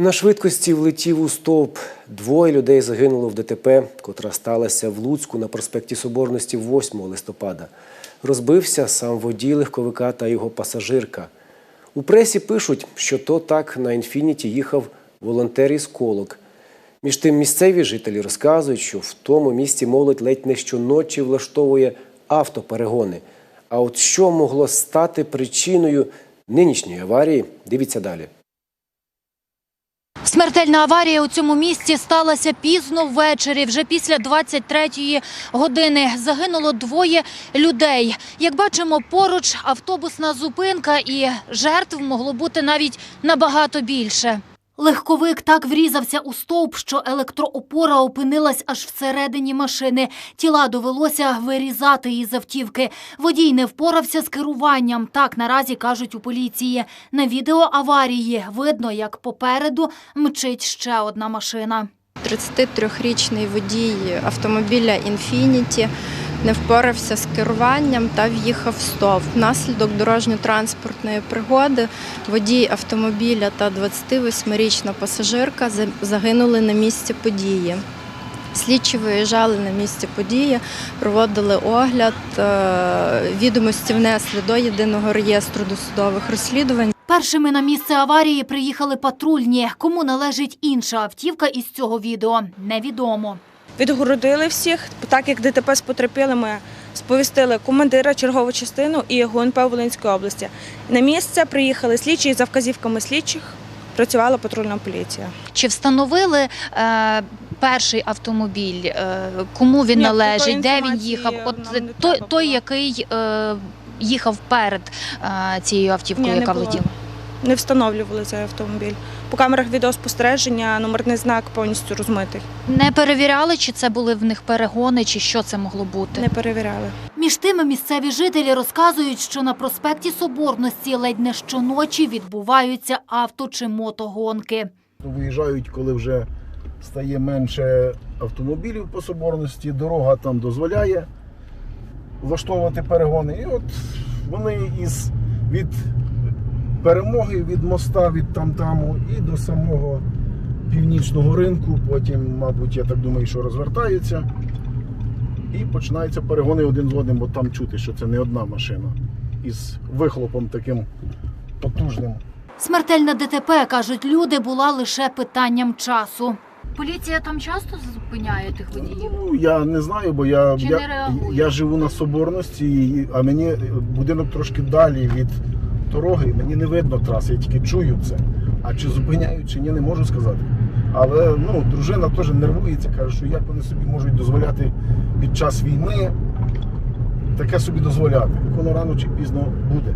На швидкості влетів у стовп. Двоє людей загинуло в ДТП, котра сталася в Луцьку на проспекті Соборності 8 листопада. Розбився сам водій легковика та його пасажирка. У пресі пишуть, що то так на інфініті їхав волонтер із колок. Між тим місцеві жителі розказують, що в тому місті молодь ледь не щоночі влаштовує автоперегони. А от що могло стати причиною нинішньої аварії, дивіться далі. Смертельна аварія у цьому місці сталася пізно ввечері. Вже після 23-ї години загинуло двоє людей. Як бачимо, поруч автобусна зупинка і жертв могло бути навіть набагато більше. Легковик так врізався у стовп, що електроопора опинилась аж всередині машини. Тіла довелося вирізати із автівки. Водій не впорався з керуванням. Так наразі кажуть у поліції. На відео аварії видно, як попереду мчить ще одна машина. 33-річний водій автомобіля «Інфініті» не впорався з керуванням та в'їхав в стовп. Внаслідок дорожньо-транспортної пригоди водій автомобіля та 28-річна пасажирка за- загинули на місці події. Слідчі виїжджали на місце події, проводили огляд, е, відомості внесли до єдиного реєстру досудових розслідувань. Першими на місце аварії приїхали патрульні. Кому належить інша автівка із цього відео, невідомо. Відгородили всіх, так як ДТП з потерпілими сповістили командира чергову частину і ГУНП Волинської області. На місце приїхали слідчі і за вказівками слідчих працювала патрульна поліція. Чи встановили е, перший автомобіль? Е, кому він Ні, належить? Де він їхав? От той, той який е, їхав перед е, цією автівкою, Ні, не яка було. влетіла? Не встановлювали цей автомобіль. По камерах відеоспостереження номерний знак повністю розмитий. Не перевіряли, чи це були в них перегони, чи що це могло бути? Не перевіряли. Між тими місцеві жителі розказують, що на проспекті Соборності ледь не щоночі відбуваються авто чи мотогонки. Виїжджають, коли вже стає менше автомобілів по соборності, дорога там дозволяє влаштовувати перегони. І от вони із від перемоги від моста, від тамтаму і до самого північного ринку. Потім, мабуть, я так думаю, що розвертаються. І починаються перегони один з одним, бо там чути, що це не одна машина із вихлопом таким потужним. Смертельна ДТП, кажуть люди, була лише питанням часу. Поліція там часто зупиняє тих водіїв? Ну, я не знаю, бо я, Чи я, не я живу на Соборності, а мені будинок трошки далі від дороги, і мені не видно траси, я тільки чую це. А чи зупиняють, чи ні, не можу сказати. Але ну, дружина теж нервується, каже, що як вони собі можуть дозволяти під час війни таке собі дозволяти. Воно рано чи пізно буде.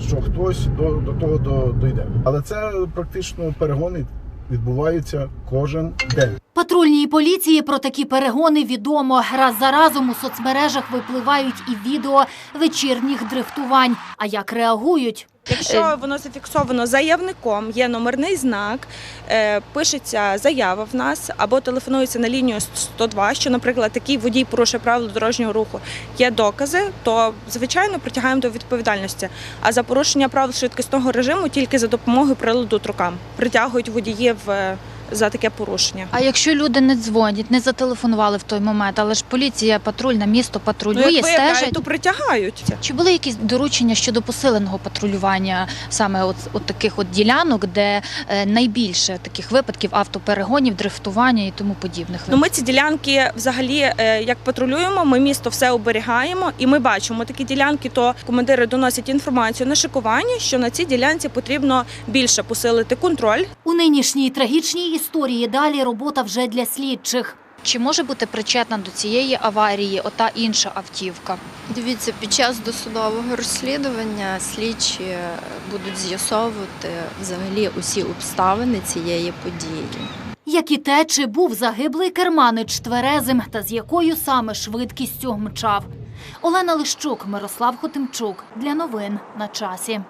Що хтось до, до того до, дойде. Але це практично перегони відбуваються кожен день. Патрульній поліції про такі перегони відомо. Раз за разом у соцмережах випливають і відео вечірніх дрифтувань. А як реагують? Якщо воно зафіксовано заявником, є номерний знак, е, пишеться заява в нас або телефонується на лінію 102, що, наприклад, такий водій порушує правила дорожнього руху, є докази, то звичайно притягаємо до відповідальності. А за порушення правил швидкісного режиму тільки за допомогою приладу трукам притягують водіїв е, за таке порушення. А якщо люди не дзвонять, не зателефонували в той момент, але ж поліція патрульна місто Ну, патрулює, як виявляють, стежить. то притягають. Чи були якісь доручення щодо посиленого патрулювання саме от, от таких от ділянок, де е, найбільше таких випадків автоперегонів, дрифтування і тому подібних Ну, ми ці ділянки взагалі е, як патрулюємо, ми місто все оберігаємо, і ми бачимо такі ділянки, то командири доносять інформацію на шикування, що на цій ділянці потрібно більше посилити контроль. У нинішній трагічній історії далі робота вже для слідчих. Чи може бути причетна до цієї аварії ота інша автівка? Дивіться, під час досудового розслідування слідчі будуть з'ясовувати взагалі усі обставини цієї події. Як і те, чи був загиблий керманич тверезим та з якою саме швидкістю мчав. Олена Лищук, Мирослав Хотимчук. Для новин на часі.